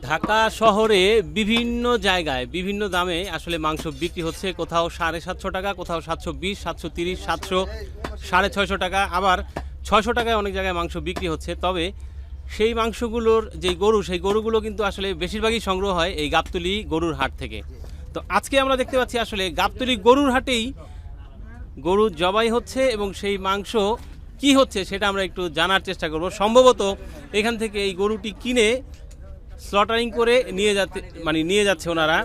ঢাকা শহরে বিভিন্ন জায়গায়, বিভিন্ন দামে আসলে মাংস বিক্রি হচ্ছে। কোথাও সাড়ে সাতশো টাকা, কোথাও সাতশো বিশ, সাতশো তিরিশ, সাতশো, সাড়ে ছয়শো টাকা, আবার ছয়শো টাকায় অনেক জায়গায় মাংস বিক্রি হচ্ছে। তবে সেই মাংসগুলোর যে গরু, সেই গরুগুলো কিন্তু আসলে বেশিরভাগই সংগ্রহ হয় এই গাবতলি গরুর হাট থেকে। তো আজকে আমরা দেখতে পাচ্ছি আসলে গাবতলি গরুর হাটেই গরু জবাই হচ্ছে এবং সেই মাংস কি হচ্ছে সেটা আমরা একটু জানার চেষ্টা করব। সম্ভবত এখান থেকে এই গরুটি কিনে স্লটারিং করে নিয়ে যাতে মানে নিয়ে যাচ্ছে ওনারা।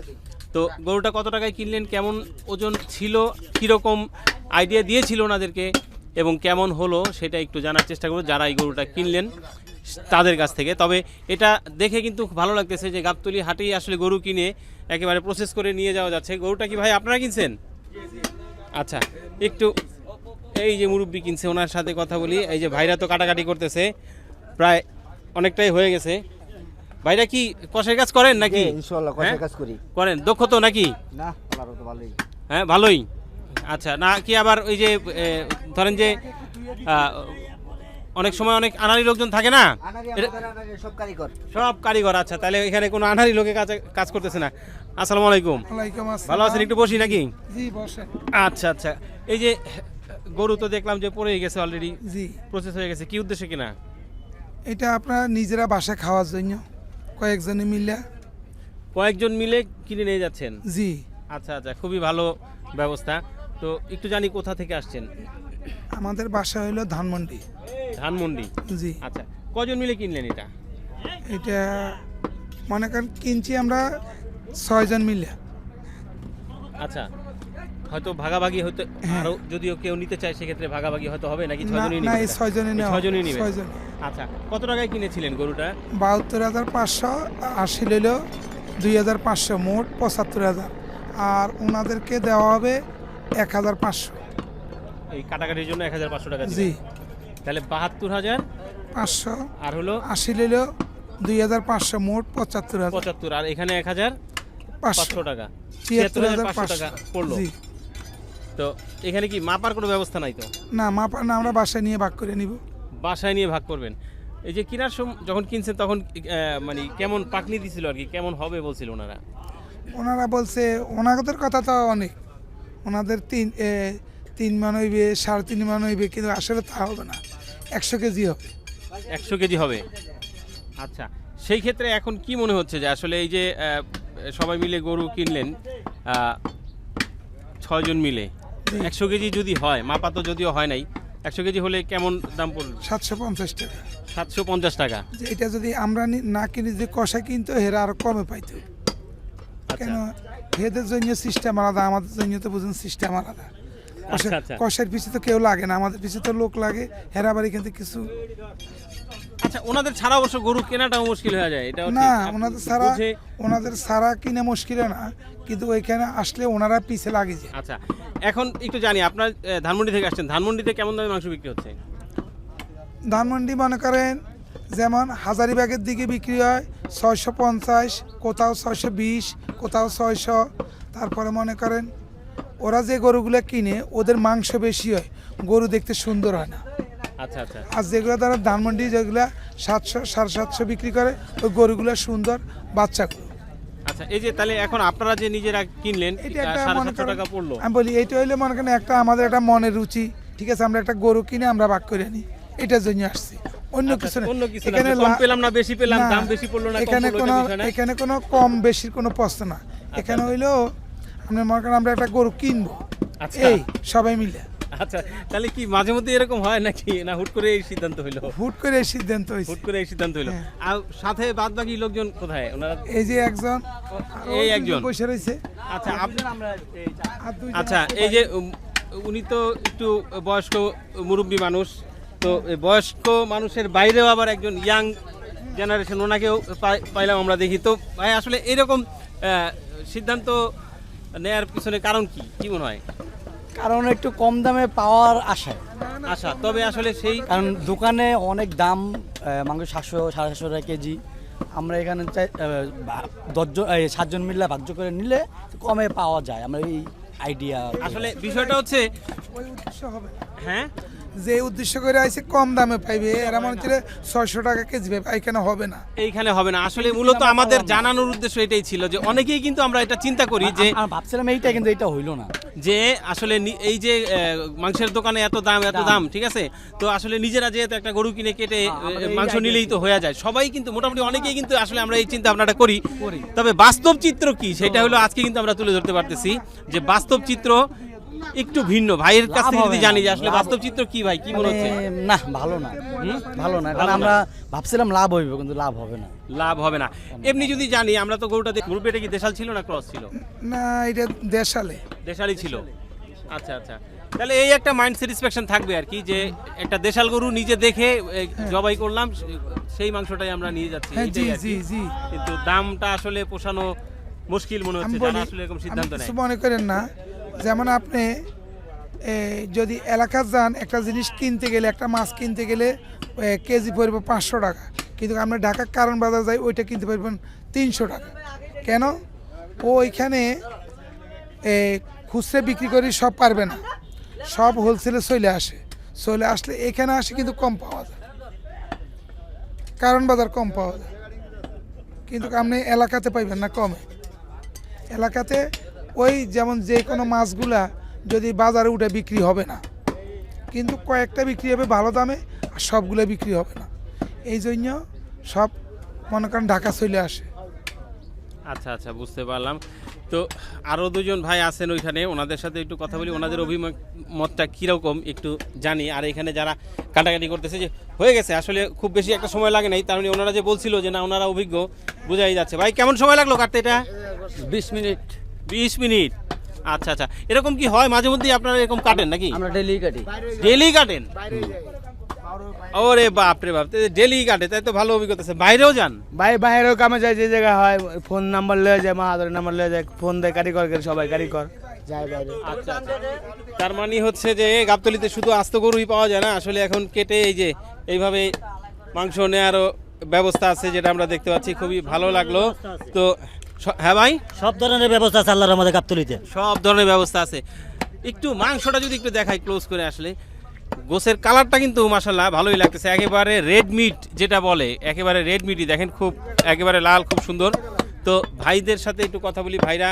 তো গরুটা কত টাকায় কিনলেন? কেমন ওজন ছিল? কীরকম আইডিয়া দিয়েছিল ওনাদেরকে? এবং কেমন হলো? সেটা একটু জানার চেষ্টা করব, যারা এই গরুটা কিনলেন তাদের কাছ থেকে। তবে এটা দেখে কিন্তু ভালো লাগতেছে যে গাবতলি হাটেই আসলে গরু কিনে একেবারে প্রসেস করে নিয়ে যাওয়া যাচ্ছে। গরুটা কি ভাই আপনারা কিনছেন? আচ্ছা একটু এই যে মুরব্বী কিনছে, ওনার সাথে কথা বলি। এই যে ভাইরা তো কাটাকাটি করতেছে, প্রায় অনেকটাই হয়ে গেছে। ভাইরা কি কষের কাজ করেন নাকি? ইনশাআল্লাহ কষের হ্যাঁ? কাজ করি। করেন। দক্ষ তো নাকি? না আল্লাহর তো ভালোই। হ্যাঁ ভালোই। আচ্ছা না কি আবার ওই যে ধরেন যে অনেক সময় অনেক আনারি লোকজন থাকে না? সব কারিগর। সব কারিগর আচ্ছা তাহলে এখানে কোনো আনারি লোকে কাজ কাজ করতেছে না। আসসালামু আলাইকুম। ওয়ালাইকুম আসসালাম। ভালো আছেন একটু বসি নাকি? জি বসেন। আচ্ছা আচ্ছা। এই যে গরু তো দেখলাম যে পড়ে গেছে অলরেডি জি। প্রসেস হয়ে গেছে কি উদ্দেশ্যে কিনা? এটা আপনারা নিজেরা বাসায় খাওয়ার জন্য। কয়েকজনে মিলে। কয়েকজন মিলে কিনে নিয়ে যাচ্ছেন? জি। আচ্ছা আচ্ছা খুবই ভালো ব্যবস্থা। তো একটু জানি কোথা থেকে আসছেন? আমাদের বাসা হলো ধানমন্ডি। ধানমন্ডি? জি। আচ্ছা কজন মিলে কিনলেন এটা? এটা মনে করেন কিনছি আমরা ছয়জন মিলে। আচ্ছা হয়তো ভাগাভাগি হয়তো হ্যাঁ। আরও যদিও কেউ নিতে চায় সেক্ষেত্রে ভাগাভাগি হয়তো হবে নাকি ছজনই না নিবে ছয়জনই নিবে। ছয়জন। আচ্ছা কত টাকায় কিনেছিলেন গরুটা? বাহাত্তর হাজার পাঁচশো আশি লইল দুই হাজার পাঁচশো মোট পঁচাত্তর হাজার। আর ওনাদেরকে দেওয়া হবে এক হাজার পাঁচশো। এই কাটাকাটির জন্য এক হাজার পাঁচশো টাকা জি। তাহলে বাহাত্তর হাজার পাঁচশো আর হলো আশি লইল দুই হাজার পাঁচশো মোট পঁচাত্তর হাজার। পঁচাত্তর আর এখানে এক হাজার পাঁচশো। টাকা। ছিয়াত্তর হাজার পাঁচশো টাকা পড়ল। তো এখানে কি মাপার কোনো ব্যবস্থা নাই তো? না মাপা না আমরা বাসায় নিয়ে ভাগ করে নিব। বাসায় নিয়ে ভাগ করবেন। এই যে কেনার সময় যখন কিনছেন তখন মানে কেমন পাকনি দিছিল আর কি? কেমন হবে বলছিল ওনারা? ওনারা বলছে ওনাদের কথা তো অনেক। ওনাদের তিন তিন মান হইবে সাড়ে তিন মান হইবে কিন্তু আসলে তা হবে না। একশো কেজি হবে। একশো কেজি হবে? আচ্ছা সেই ক্ষেত্রে এখন কি মনে হচ্ছে যে আসলে এই যে সবাই মিলে গরু কিনলেন ছয়জন মিলে। একশো কেজি যদি হয় মাপা তো যদিও হয় নাই একশো কেজি হলে কেমন দাম পড়বে? সাতশো পঞ্চাশ টাকা। সাতশো পঞ্চাশ টাকা। যে এটা যদি আমরা না কিনি যে কষা কিনতো হেরা আরও কমে পাইতো। আচ্ছা। কেন? হেদের জন্য সিস্টেম আলাদা আমাদের জন্য তো বুঝুন সিস্টেম আলাদা। কষার পিছিয়ে তো কেউ লাগে না আমাদের পিছিয়ে তো লোক লাগে হেরা বাড়ি কিন্তু কিছু আচ্ছা ওনাদের ছাড়া অবশ্য গরু কেনাটাও মুশকিল হয়ে যায় এটা না ওনাদের সারা ওনাদের সারা কিনে মুশকিল না কিন্তু ওইখানে আসলে ওনারা পিছে লাগে আচ্ছা এখন একটু জানি আপনার ধানমন্ডি থেকে আসছেন ধানমন্ডিতে কেমন দামে মাংস বিক্রি হচ্ছে? ধানমন্ডি মনে করেন যেমন হাজারিবাগের দিকে বিক্রি হয় ছয়শো পঞ্চাশ কোথাও ছয়শো বিশ কোথাও ছয়শো তারপরে মনে করেন ওরা যে গরুগুলো কিনে ওদের মাংস বেশি হয়। গরু দেখতে সুন্দর হয় না। আচ্ছা আচ্ছা। আর যেগুলো তারা ধানমন্ডি যেগুলো সাতশো সাড়ে সাতশো বিক্রি করে ওই গরুগুলো সুন্দর বাচ্চাগুলো আচ্ছা এই যে তাহলে এখন আপনারা যে নিজেরা কিনলেন এটা টাকা পড়ল। আমি বলি এইটা হইলে মনে করেন একটা আমাদের একটা মনের রুচি। ঠিক আছে আমরা একটা গরু কিনে আমরা ভাগ করে নিই এটার জন্য আসছি। অন্য আচ্ছা, কিছু না। অন্য কিছু এখানে পেলাম না, বেশি পেলাম, দাম বেশি পড়ল না, এখানে কোনো এটা? এখানে কোনো কম বেশির কোনো প্রশ্ন না। এখানে। হইল আপনি মনে করেন আমরা একটা গরু কিনবো? আচ্ছা। এই সবাই মিলে। আচ্ছা তাহলে কি মাঝে মধ্যে এরকম হয় নাকি? না হুট করে এই সিদ্ধান্ত হইল? হুট করে এই সিদ্ধান্ত হয়েছে হুট করে এই সিদ্ধান্ত হইল। হ্যাঁ। আর সাথে বাদ বাকি লোকজন কোথায়? ওনারা এই যে একজন এই একজন। বসে রয়েছে। আচ্ছা আপনি আর দুইজন আচ্ছা এই যে উনি তো একটু বয়স্ক মুরব্বী মানুষ তো বয়স্ক মানুষের বাইরেও আবার একজন ইয়াং জেনারেশন ওনাকেও পাই- পাইলাম আমরা দেখি। তো ভাই আসলে এরকম সিদ্ধান্ত নেয়ার পিছনে কারণ কি? কি মনে হয়? কারণ একটু কম দামে পাওয়ার আশায় আশা তবে আসলে সেই কারণ দোকানে অনেক দাম মাংস সাতশো সাড়ে সাতশো টাকা কেজি। আমরা এখানে চাই দশজন সাতজন মিললে ভাগ্য করে নিলে কমে পাওয়া যায়। আমরা এই আইডিয়া আসলে বিষয়টা হচ্ছে। হ্যাঁ? যে উদ্দেশ্য করে আইছে কম দামে পাইবে। এরা মনে হচ্ছে ছয়শো টাকা কেজি পাইবে। এখানে হবে না। এইখানে হবে না। আসলে মূলত আমাদের জানানোর উদ্দেশ্য এটাই ছিল যে অনেকেই কিন্তু আমরা এটা চিন্তা করি যে ভাবছিলাম এইটা কিন্তু এইটা হইল না। যে আসলে এই যে মাংসের দোকানে এত দাম এত দাম ঠিক আছে? তো আসলে নিজেরা যেহেতু একটা গরু কিনে কেটে হ্যাঁ, মাংস নিলেই তো হয়ে যায়। সবাই কিন্তু মোটামুটি অনেকেই কিন্তু আসলে আমরা এই চিন্তা ভাবনাটা করি। করি। তবে বাস্তব চিত্র কি? সেটা হলো আজকে কিন্তু আমরা তুলে ধরতে পারতেছি যে বাস্তব চিত্র একটু ভিন্ন। ভাইয়ের কাছ থেকে যদি জানি যে আসলে বাস্তব চিত্র কি ভাই? কি মনে হচ্ছে? মানে, না ভালো না। ভালো না। কারণ আমরা ভাবছিলাম লাভ হইবে কিন্তু লাভ হবে না। লাভ হবে না। এমনি যদি জানি আমরা তো গরুটা গরু পেটে কি দেশাল ছিল না ক্রস ছিল? না এটা দেশালে। দেশালই ছিল। আচ্ছা আচ্ছা। তাহলে এই একটা মাইন্ড স্যাটিসফ্যাকশন থাকবে আর কি যে একটা দেশাল গরু নিজে দেখে জবাই করলাম সেই মাংসটাই আমরা নিয়ে যাচ্ছি হ্যাঁ জি। জি জি। কিন্তু দামটা আসলে পোষানো মুশকিল মনে হচ্ছে যারা আসলে এরকম সিদ্ধান্ত নেয়। মনে করেন না যেমন আপনি যদি এলাকা যান, একটা জিনিস কিনতে গেলে, একটা মাছ কিনতে গেলে কেজি পড়বে পাঁচশো টাকা। কিন্তু আমরা ঢাকা কারণ বাজার যাই, ওইটা কিনতে পারবেন তিনশো টাকা। কেন? ওইখানে খুচরে বিক্রি করি সব পারবে না। সব হোলসেলে চলে আসে। চলে আসলে এখানে আসে কিন্তু কম পাওয়া যায়। কারণ বাজার কম পাওয়া যায়। কিন্তু আপনি এলাকাতে পাইবেন না কমে। এলাকাতে ওই যেমন যে কোনো মাছগুলা যদি বাজারে উঠে বিক্রি হবে না। কিন্তু কয়েকটা বিক্রি হবে ভালো দামে আর সবগুলো বিক্রি হবে না। এই জন্য সব মনে করেন ঢাকা চলে আসে। আচ্ছা আচ্ছা বুঝতে পারলাম। তো আরও দুজন ভাই আছেন ওইখানে ওনাদের সাথে একটু কথা বলি ওনাদের অভিমতটা কীরকম একটু জানি। আর এখানে যারা কাটাকাটি করতেছে যে হয়ে গেছে আসলে খুব বেশি একটা সময় লাগে নাই। তার মানে ওনারা যে বলছিল যে না ওনারা অভিজ্ঞ বোঝাই যাচ্ছে। ভাই কেমন সময় লাগল কাটতে এটা? বিশ মিনিট। বিশ মিনিট। আচ্ছা আচ্ছা। এরকম কি হয় মাঝে মধ্যেই আপনারা এরকম কাটেন নাকি? আমরা ডেলি কাটি। ডেলি কাটেন? ওরে বাপ রে বাপ ডেলি কাটে তাই তো ভালো অভিজ্ঞতা আছে। বাইরেও যান? ভাই বাইরেও কামে যায় যে জায়গায় হয় ফোন নাম্বার লয়ে যায় মাহাদরের নাম্বার লয়ে যায় ফোন দেয় কারিগর করে সবাই কারিগর যায় বাইরে। আচ্ছা আচ্ছা। তার মানে হচ্ছে যে গাবতলিতে শুধু আস্ত গরুই পাওয়া যায় না আসলে এখন কেটে এই যে এইভাবে মাংস নেওয়ারও ব্যবস্থা আছে যেটা আমরা দেখতে পাচ্ছি খুবই ভালো লাগল। তো হ্যাঁ ভাই? সব ধরনের ব্যবস্থা আছে আল্লাহর আমাদের গাবতলিতে। সব ধরনের ব্যবস্থা আছে। একটু মাংসটা যদি একটু দেখাই ক্লোজ করে আসলে। গোসের কালারটা কিন্তু মাসাল্লাহ ভালোই লাগতেছে। একেবারে রেড মিট যেটা বলে একেবারে রেড মিটই দেখেন খুব একেবারে লাল খুব সুন্দর। তো ভাইদের সাথে একটু কথা বলি। ভাইরা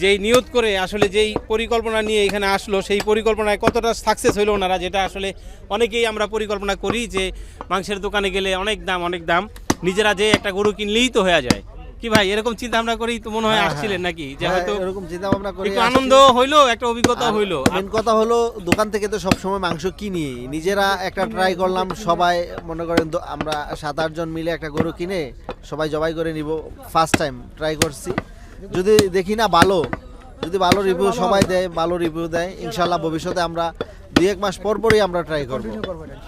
যেই নিয়ত করে আসলে যেই পরিকল্পনা নিয়ে এখানে আসলো সেই পরিকল্পনায় কতটা সাকসেস হইল ওনারা যেটা আসলে অনেকেই আমরা পরিকল্পনা করি যে মাংসের দোকানে গেলে অনেক দাম অনেক দাম। নিজেরা যে একটা গরু কিনলেই তো হয়ে যায়। কি ভাই এরকম চিন্তা ভাবনা করেই তো মনে হয় আসছিলেন নাকি? যে হয়তো হ্যাঁ, এরকম চিন্তা ভাবনা করে একটু আনন্দ হইল একটা অভিজ্ঞতা হইল। মেন কথা হলো দোকান থেকে তো সবসময় মাংস কিনি। নিজেরা একটা ট্রাই করলাম সবাই মনে করেন আমরা সাত আটজন মিলে একটা গরু কিনে সবাই জবাই করে নিব। ফার্স্ট টাইম ট্রাই করছি। যদি দেখি না ভালো যদি ভালো রিভিউ সবাই দেয় ভালো রিভিউ দেয় ইনশাল্লাহ ভবিষ্যতে আমরা দুই এক মাস পর পরই আমরা ট্রাই করব।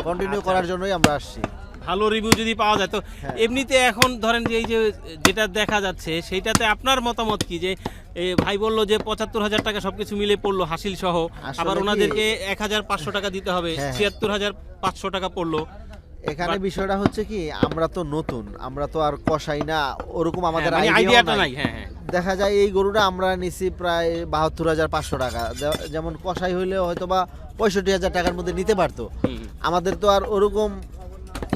কন্টিনিউ করার জন্যই আমরা আসছি। ভালো রিভিউ যদি পাওয়া যায় তো এমনিতে এখন ধরেন যে এই যে যেটা দেখা যাচ্ছে সেইটাতে আপনার মতামত কি? যে ভাই বলল যে পঁচাত্তর হাজার টাকা সবকিছু মিলে পড়ল হাসিল সহ আবার ওনাদেরকে এক হাজার পাঁচশো টাকা দিতে হবে হ্যাঁ, হ্যাঁ। ছিয়াত্তর হাজার পাঁচশো টাকা পড়ল। এখানে বিষয়টা হচ্ছে কি আমরা তো নতুন আমরা তো আর কষাই না ওরকম আমাদের হ্যাঁ, মানে আইডিয়াটা আইডিয়াটা নাই। হ্যাঁ হ্যাঁ। দেখা যায় এই গরুটা আমরা নিছি প্রায় বাহাত্তর হাজার পাঁচশো টাকা যেমন কষাই হইলে হয়তো বা পঁয়ষট্টি হাজার টাকার মধ্যে নিতে পারতো। আমাদের তো আর ওরকম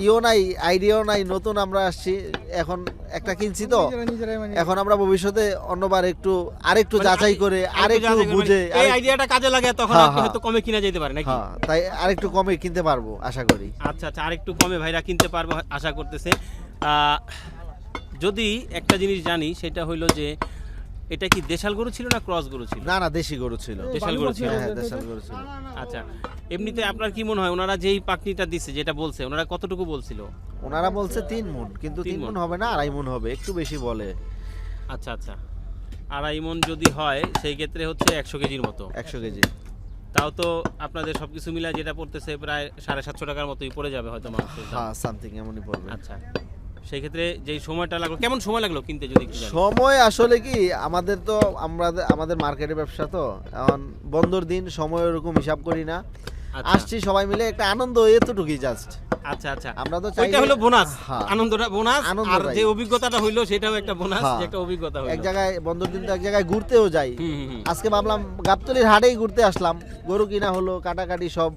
ইও নাই আইডিয়াও নাই নতুন আমরা আসছি এখন একটা কিনছি তো। এখন আমরা ভবিষ্যতে অন্যবার একটু আরেকটু মানে যাচাই করে আরেকটু বুঝে মানে এই আইডিয়াটা কাজে লাগে তখন হ্যাঁ, হ্যাঁ। হয়তো কমে কিনা যেতে পারে নাকি? হ্যাঁ তাই আরেকটু কমে কিনতে পারব আশা করি। আচ্ছা আচ্ছা আরেকটু কমে ভাইরা কিনতে পারব আশা করতেছে। আহ, যদি একটা জিনিস জানি সেটা হইল যে এটা কি দেশাল গরু ছিল না ক্রস গরু ছিল? না না দেশি গরু ছিল। দেশাল গরু ছিল। হ্যাঁ হ্যাঁ দেশাল গরু ছিল। আচ্ছা এমনিতে আপনার কি মনে হয় ওনারা যেই পাকনিটা দিচ্ছে যেটা বলছে ওনারা কতটুকু বলছিল? ওনারা বলছে তিন মন কিন্তু তিন মন। হবে না আড়াই মন হবে একটু বেশি বলে। আচ্ছা আচ্ছা। আড়াই মন যদি হয় সেই ক্ষেত্রে হচ্ছে একশো কেজির মতো। একশো কেজি। তাও তো আপনাদের সবকিছু মিলায় যেটা পড়তেছে প্রায় সাড়ে সাতশো টাকার মতোই পড়ে যাবে হয়তো মাংসের হ্যাঁ সামথিং এমনই পড়বে। আচ্ছা। সেই ক্ষেত্রে যেই সময়টা লাগল কেমন সময় লাগল কিনতে যদি সময় আসলে কি আমাদের তো আমরা আমাদের মার্কেটের ব্যবসা তো। এখন বন্ধর দিন সময় ওরকম হিসাব করি না। আচ্ছা। আসছি সবাই মিলে একটা আনন্দ এতটুকুই জাস্ট আচ্ছা আচ্ছা। আমরা তো ওইটা চাইলে- হলো বোনাস। হ্যাঁ। আনন্দটা বোনাস। আর যে অভিজ্ঞতাটা হইল সেটাও একটা বোনাস হ্যাঁ। যে একটা অভিজ্ঞতা এক জায়গায় বন্ধর দিন তো এক জায়গায় ঘুরতেও যাই। আজকে ভাবলাম গাবতলির হাটেই ঘুরতে আসলাম। গরু কিনা হলো কাটাকাটি সব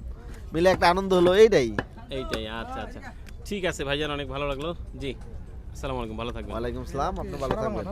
মিলে একটা আনন্দ হলো এইটাই। এইটাই আচ্ছা আচ্ছা। ঠিক আছে, ভাইজান, অনেক ভালো লাগল। জি, আসসালামু আলাইকুম, ভালো থাকবেন। ওয়ালাইকুম আসসালাম, আপনি ভালো থাকবেন।